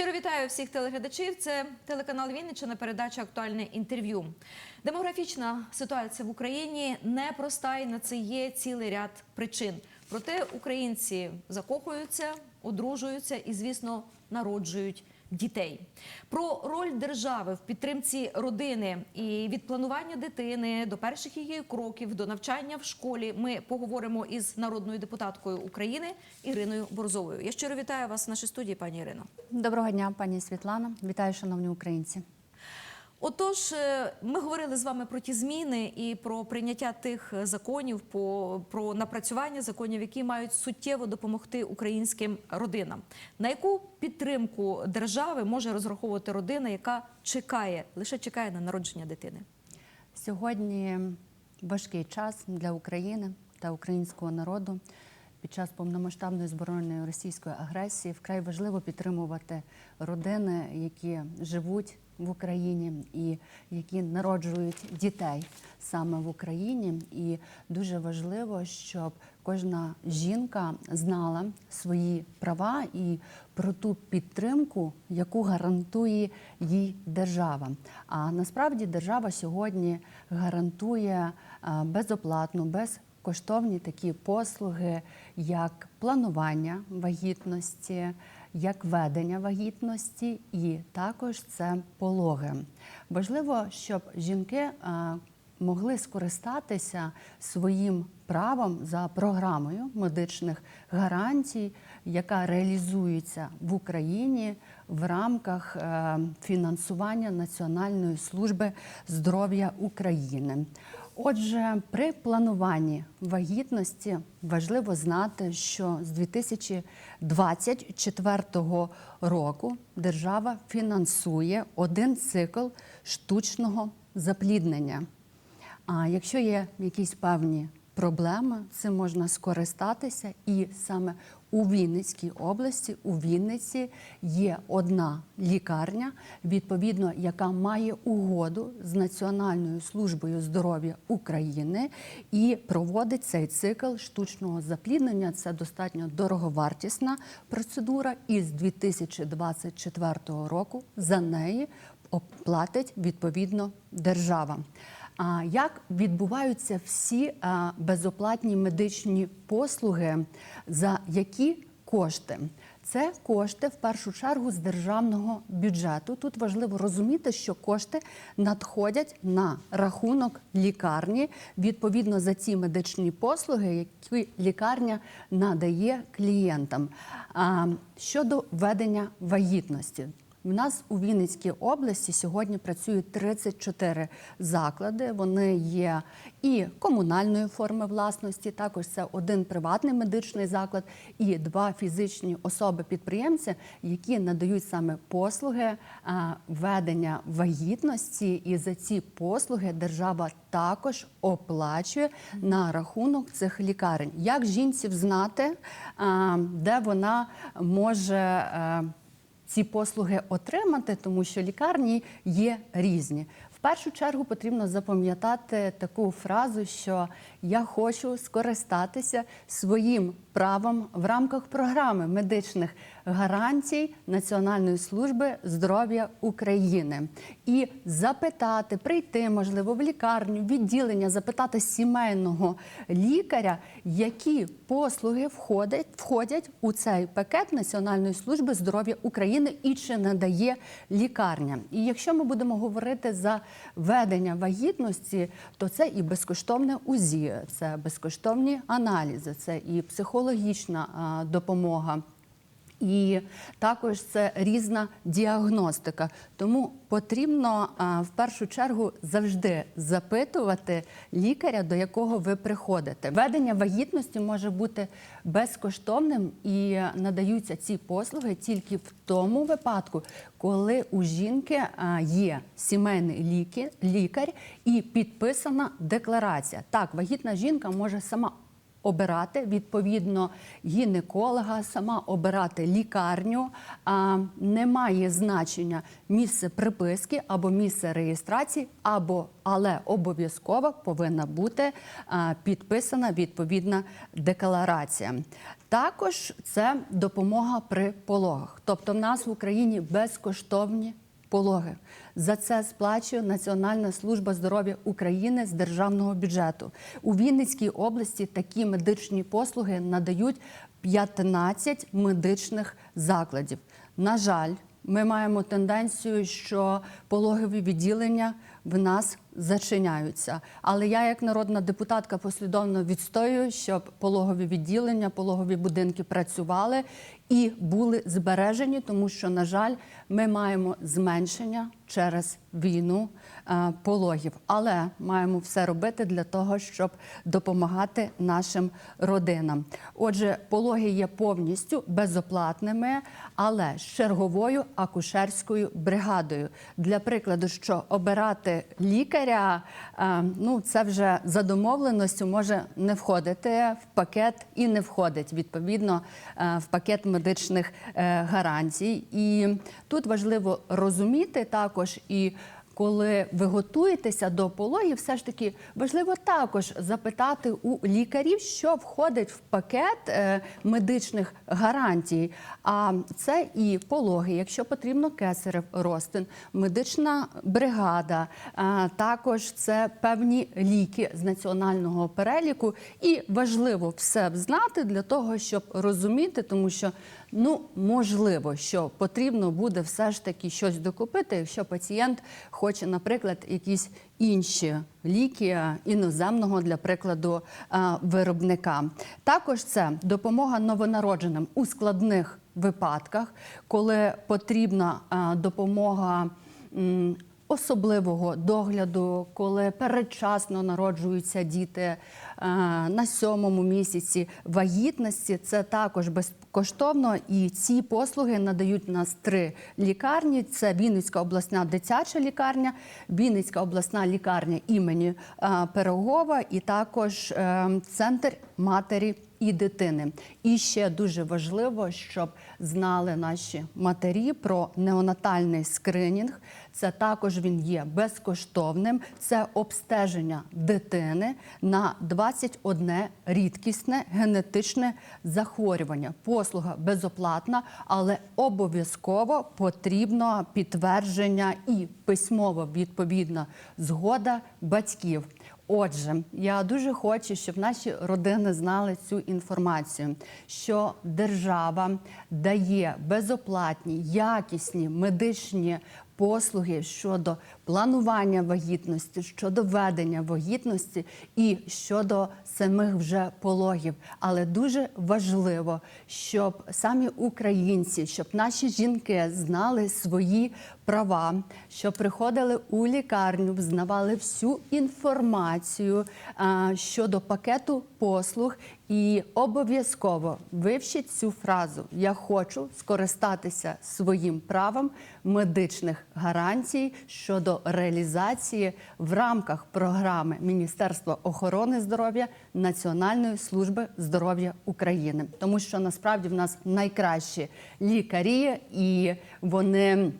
Щиро вітаю всіх телеглядачів. Це телеканал Вінниччина, передача Актуальне інтерв'ю. Демографічна ситуація в Україні непроста і на це є цілий ряд причин. Проте українці закохуються, одружуються і, звісно, народжують дітей. Про роль держави в підтримці родини і від планування дитини до перших її кроків до навчання в школі ми поговоримо із народною депутаткою України Іриною Борзовою. Я щиро вітаю вас в нашій студії, пані Ірино. Доброго дня, пані Світлана. Вітаю, шановні українці. Отож, е, ми говорили з вами про ті зміни і про прийняття тих е, законів, про напрацювання законів, які мають суттєво допомогти українським родинам. На яку підтримку держави може розраховувати родина, яка чекає, лише чекає на народження дитини? Сьогодні важкий час для України та українського народу. Під час повномасштабної збройної російської агресії вкрай важливо підтримувати родини, які живуть в Україні і які народжують дітей саме в Україні. І дуже важливо, щоб кожна жінка знала свої права і про ту підтримку, яку гарантує їй держава. А насправді держава сьогодні гарантує а, безоплатну, безкоштовні такі послуги, як планування вагітності, як ведення вагітності, і також це пологи. Важливо, щоб жінки могли скористатися своїм правом за програмою медичних гарантій, яка реалізується в Україні в рамках е, фінансування Національної служби здоров'я України. Отже, при плануванні вагітності важливо знати, що з 2024 року держава фінансує один цикл штучного запліднення. А якщо є якісь певні проблеми, цим можна скористатися. І саме у Вінницькій області, у Вінниці є одна лікарня, відповідно, яка має угоду з Національною службою здоров'я України і проводить цей цикл штучного запліднення. Це достатньо дороговартісна процедура, і з 2024 року за неї оплатить відповідно держава. Як відбуваються всі безоплатні медичні послуги, за які кошти? Це кошти в першу чергу з державного бюджету. Тут важливо розуміти, що кошти надходять на рахунок лікарні відповідно за ці медичні послуги, які лікарня надає клієнтам. А, щодо ведення вагітності. У нас у Вінницькій області сьогодні працюють 34 заклади. Вони є і комунальної форми власності, також це один приватний медичний заклад і два фізичні особи-підприємці, які надають саме послуги ведення вагітності. І за ці послуги держава також оплачує на рахунок цих лікарень. Як жінці знати, де вона може. Ці послуги отримати, тому що лікарні є різні. В першу чергу потрібно запам'ятати таку фразу, що я хочу скористатися своїм правом в рамках програми медичних гарантій Національної служби здоров'я України і запитати, прийти, можливо, в лікарню, відділення, запитати сімейного лікаря, які послуги входять, входять у цей пакет Національної служби здоров'я України і чи надає лікарня. І якщо ми будемо говорити за ведення вагітності, то це і безкоштовне УЗІ, це безкоштовні аналізи, це і психологічна допомога. І також це різна діагностика. Тому потрібно в першу чергу завжди запитувати лікаря, до якого ви приходите. Ведення вагітності може бути безкоштовним і надаються ці послуги тільки в тому випадку, коли у жінки є сімейний лікар і підписана декларація. Так, вагітна жінка може сама обирати відповідно гінеколога, сама обирати лікарню. А, немає значення місце приписки або місце реєстрації, або але обов'язково повинна бути підписана відповідна декларація. Також це допомога при пологах. Тобто, в нас в Україні безкоштовні пологи. За це сплачує Національна служба здоров'я України з державного бюджету. У Вінницькій області такі медичні послуги надають 15 медичних закладів. На жаль, ми маємо тенденцію, що пологові відділення в нас зачиняються. Але я, як народна депутатка, послідовно відстоюю, щоб пологові відділення, пологові будинки працювали і були збережені, тому що, на жаль, ми маємо зменшення через війну е, пологів. Але маємо все робити для того, щоб допомагати нашим родинам. Отже, пологи є повністю безоплатними, але з черговою акушерською бригадою. Для прикладу, що обирати лікаря, е, ну це вже за домовленістю може не входити в пакет і не входить відповідно е, в пакет медичних гарантій. І тут важливо розуміти також і. Коли ви готуєтеся до пологів, все ж таки важливо також запитати у лікарів, що входить в пакет е, медичних гарантій. А це і пологи, якщо потрібно кесарев розтин, медична бригада, е, також це певні ліки з національного переліку. І важливо все знати для того, щоб розуміти, тому що ну можливо, що потрібно буде все ж таки щось докупити, якщо пацієнт хоче, наприклад, якісь інші ліки іноземного для прикладу е, виробника. Також це допомога новонародженим у складних випадках, коли потрібна е, допомога. Особливого догляду, коли передчасно народжуються діти е, на сьомому місяці вагітності, це також безкоштовно. І ці послуги надають нас три лікарні: це Вінницька обласна дитяча лікарня, Вінницька обласна лікарня імені е, Пирогова, і також е, центр матері і дитини. І ще дуже важливо, щоб знали наші матері про неонатальний скринінг. Це також він є безкоштовним. Це обстеження дитини на 21 рідкісне генетичне захворювання. Послуга безоплатна, але обов'язково потрібно підтвердження і письмово відповідна згода батьків. Отже, я дуже хочу, щоб наші родини знали цю інформацію, що держава дає безоплатні, якісні медичні послуги щодо планування вагітності, щодо ведення вагітності і щодо самих вже пологів. Але дуже важливо, щоб самі українці, щоб наші жінки знали свої права, щоб приходили у лікарню, взнавали всю інформацію а, щодо пакету послуг. І обов'язково вивчіть цю фразу Я хочу скористатися своїм правом медичних гарантій щодо реалізації в рамках програми Міністерства охорони здоров'я Національної служби здоров'я України, тому що насправді в нас найкращі лікарі і вони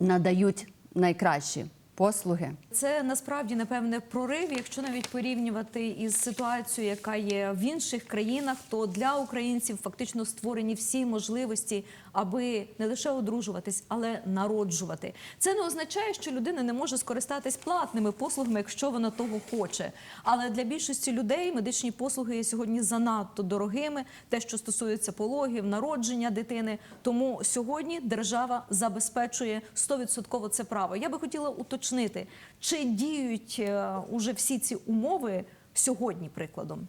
надають найкращі послуги. Це насправді напевне прорив. Якщо навіть порівнювати із ситуацією, яка є в інших країнах, то для українців фактично створені всі можливості, аби не лише одружуватись, але народжувати. Це не означає, що людина не може скористатись платними послугами, якщо вона того хоче. Але для більшості людей медичні послуги є сьогодні занадто дорогими. Те, що стосується пологів, народження дитини. Тому сьогодні держава забезпечує 100% це право. Я би хотіла уточнити, чи діють е, уже всі ці умови сьогодні, прикладом.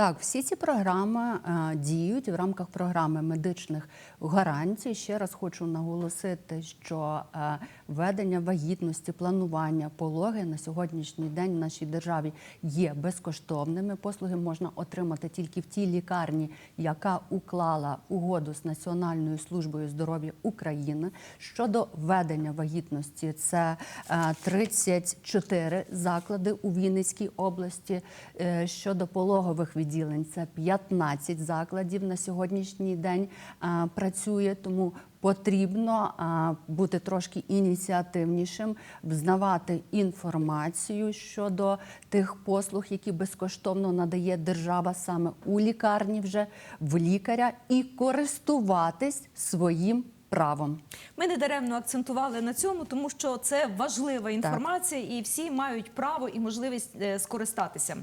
Так, всі ці програми е, діють в рамках програми медичних гарантій. Ще раз хочу наголосити, що е, ведення вагітності, планування, пологи на сьогоднішній день в нашій державі є безкоштовними. Послуги можна отримати тільки в тій лікарні, яка уклала угоду з Національною службою здоров'я України. Щодо ведення вагітності, це е, 34 заклади у Вінницькій області. Щодо пологових відділень, відділень. Це 15 закладів на сьогоднішній день працює, тому потрібно бути трошки ініціативнішим, взнавати інформацію щодо тих послуг, які безкоштовно надає держава саме у лікарні, вже в лікаря, і користуватись своїм правом. Ми не даремно акцентували на цьому, тому що це важлива інформація, і всі мають право і можливість е, скористатися.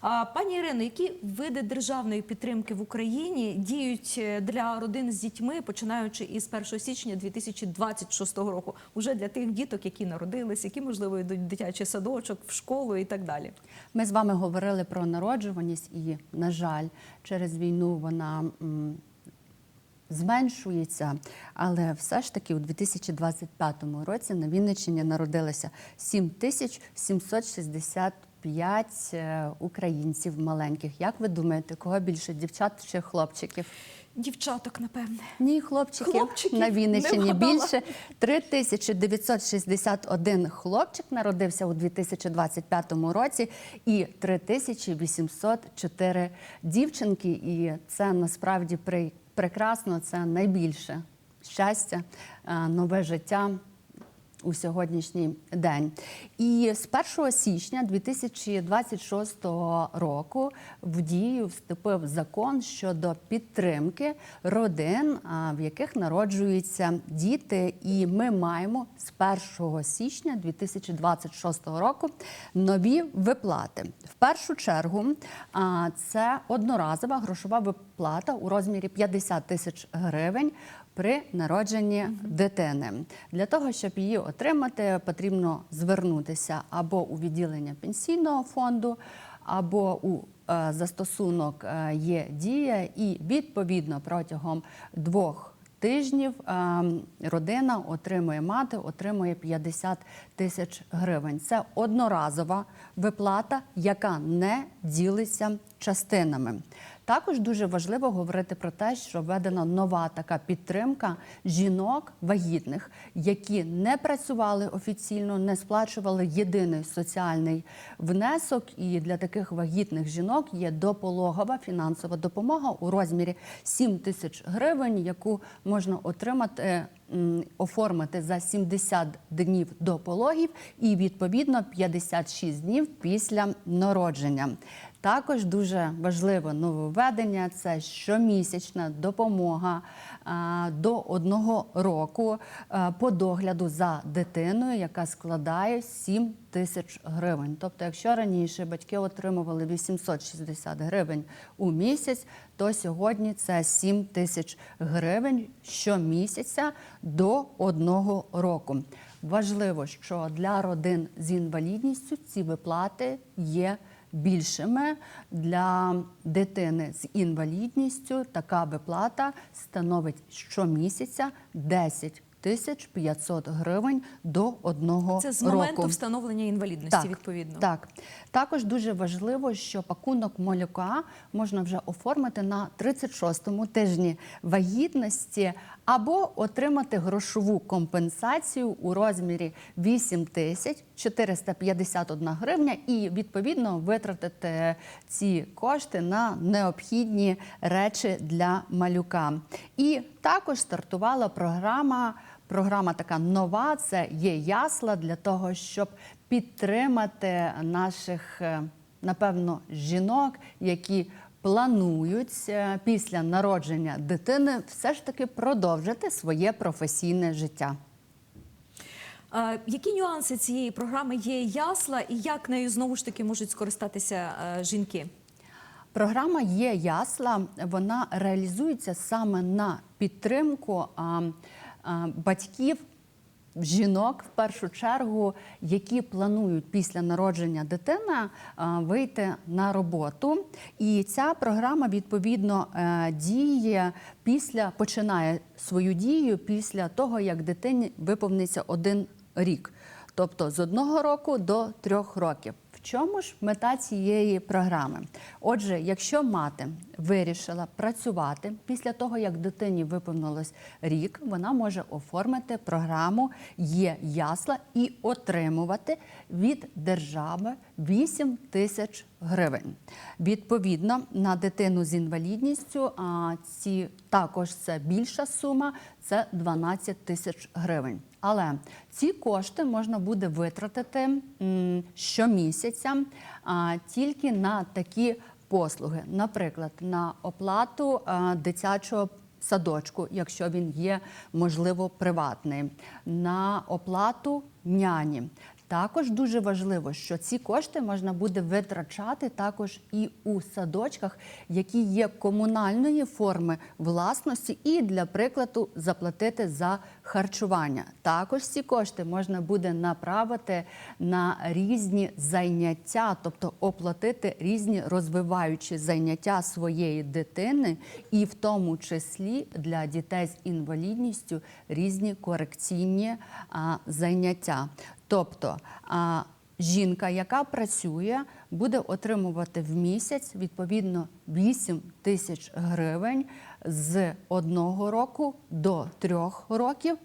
А, Пані Ірино, які види державної підтримки в Україні діють е, для родин з дітьми, починаючи із 1 січня 2026 року, уже для тих діток, які народились, які можливо йдуть в дитячий садочок, в школу і так далі. Ми з вами говорили про народжуваність, і, на жаль, через війну вона зменшується. Але все ж таки у 2025 році на Вінниччині народилося 7765 е, українців маленьких. Як ви думаєте, кого більше дівчат чи хлопчиків? Дівчаток, напевне. Ні, хлопчиків Хлопчиків, на Вінниччині більше 3961 хлопчик народився у 2025 році і 3804 дівчинки. І це насправді при- прекрасно. Це найбільше щастя, е, нове життя у сьогоднішній день. І з 1 січня 2026 року в дію вступив закон щодо підтримки родин, в яких народжуються діти. І ми маємо з 1 січня 2026 року нові виплати. В першу чергу це одноразова грошова виплата у розмірі 50 тисяч гривень при народженні дитини. Для того, щоб її отримати, потрібно звернутися або у відділення пенсійного фонду, або у е, застосунок е, є дія, і відповідно протягом двох тижнів е, родина отримує мати, отримує 50 тисяч гривень. Це одноразова виплата, яка не ділиться частинами. Також дуже важливо говорити про те, що введена нова така підтримка жінок вагітних, які не працювали офіційно, не сплачували єдиний соціальний внесок. І для таких вагітних жінок є допологова фінансова допомога у розмірі 7 тисяч гривень, яку можна отримати. Оформити за 70 днів до пологів і відповідно 56 днів після народження. Також дуже важливе нововведення це щомісячна допомога до одного року по догляду за дитиною, яка складає 7 тисяч гривень. Тобто, якщо раніше батьки отримували 860 гривень у місяць, то сьогодні це 7 тисяч гривень щомісяця до одного року. Важливо, що для родин з інвалідністю ці виплати є більшими для дитини з інвалідністю. Така виплата становить щомісяця 10 тисяч 500 гривень до одного Це з року. моменту встановлення інвалідності, відповідно. Так. Також дуже важливо, що пакунок малюка можна вже оформити на 36-му тижні вагітності або отримати грошову компенсацію у розмірі 8 тисяч 451 гривня і відповідно витратити ці кошти на необхідні речі для малюка. І також стартувала програма. Програма така нова. Це є ясла для того, щоб підтримати наших, е, напевно, жінок, які планують е, після народження дитини все ж таки продовжити своє професійне життя. Які нюанси цієї програми є ясла, і як нею знову ж таки можуть скористатися е, жінки? Програма є ясла. Вона реалізується саме на підтримку батьків. Жінок в першу чергу, які планують після народження дитини вийти на роботу, і ця програма відповідно е, діє після починає свою дію після того, як дитині виповниться один рік, тобто з одного року до трьох років. Чому ж мета цієї програми? Отже, якщо мати вирішила працювати після того, як дитині виповнилось рік, вона може оформити програму Є ясла і отримувати від держави 8 тисяч гривень. Відповідно, на дитину з інвалідністю а ці також це більша сума, це 12 тисяч гривень. Але ці кошти можна буде витратити щомісяця тільки на такі послуги, наприклад, на оплату дитячого садочку, якщо він є, можливо, приватний, на оплату няні. Також дуже важливо, що ці кошти можна буде витрачати також і у садочках, які є комунальної форми власності, і для прикладу заплатити за харчування. Також ці кошти можна буде направити на різні заняття, тобто оплатити різні розвиваючі заняття своєї дитини, і в тому числі для дітей з інвалідністю різні корекційні а, заняття. Тобто жінка, яка працює, буде отримувати в місяць відповідно 8 тисяч гривень з одного року до трьох років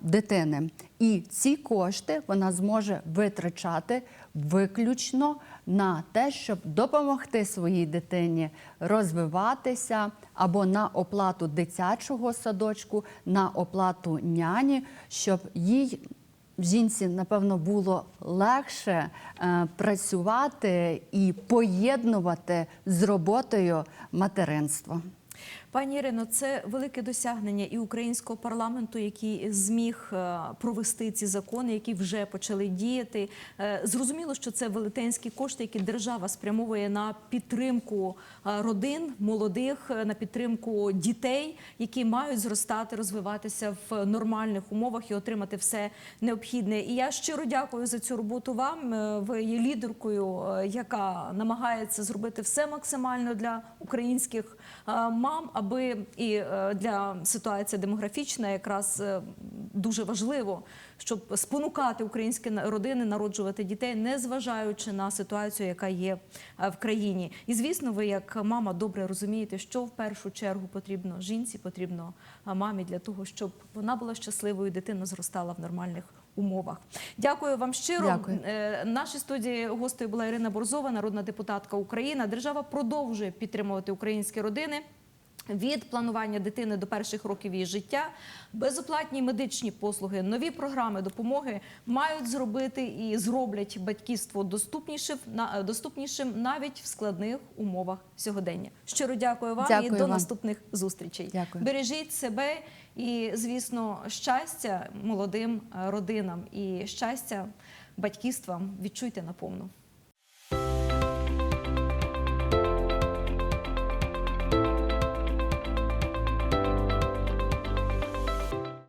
дитини. І ці кошти вона зможе витрачати виключно на те, щоб допомогти своїй дитині розвиватися або на оплату дитячого садочку, на оплату няні, щоб їй жінці, напевно, було легше е, працювати і поєднувати з роботою материнство. Пані Ірино, це велике досягнення і українського парламенту, який зміг е, провести ці закони, які вже почали діяти. Е, Зрозуміло, що це велетенські кошти, які держава спрямовує на підтримку е, родин, молодих, на підтримку дітей, які мають зростати, розвиватися в нормальних умовах і отримати все необхідне. І я щиро дякую за цю роботу вам. Ви є лідеркою, яка намагається зробити все максимально для українських мам, аби і е, для ситуації демографічна якраз е, дуже важливо, щоб спонукати українські родини народжувати дітей, не зважаючи на ситуацію, яка є е, в країні. І звісно, ви як мама добре розумієте, що в першу чергу потрібно жінці, потрібно мамі для того, щоб вона була щасливою, дитина зростала в нормальних умовах. Дякую вам щиро. Дякую. Нашій студії гостею була Ірина Борзова, народна депутатка України. Держава продовжує підтримувати українські родини. Від планування дитини до перших років її життя, безоплатні медичні послуги, нові програми допомоги мають зробити і зроблять батьківство доступнішим, на- доступнішим навіть в складних умовах сьогодення. Щиро дякую вам і до вам. наступних зустрічей. Дякую. Бережіть себе і, звісно, щастя молодим е, родинам і щастя батьківствам відчуйте наповну.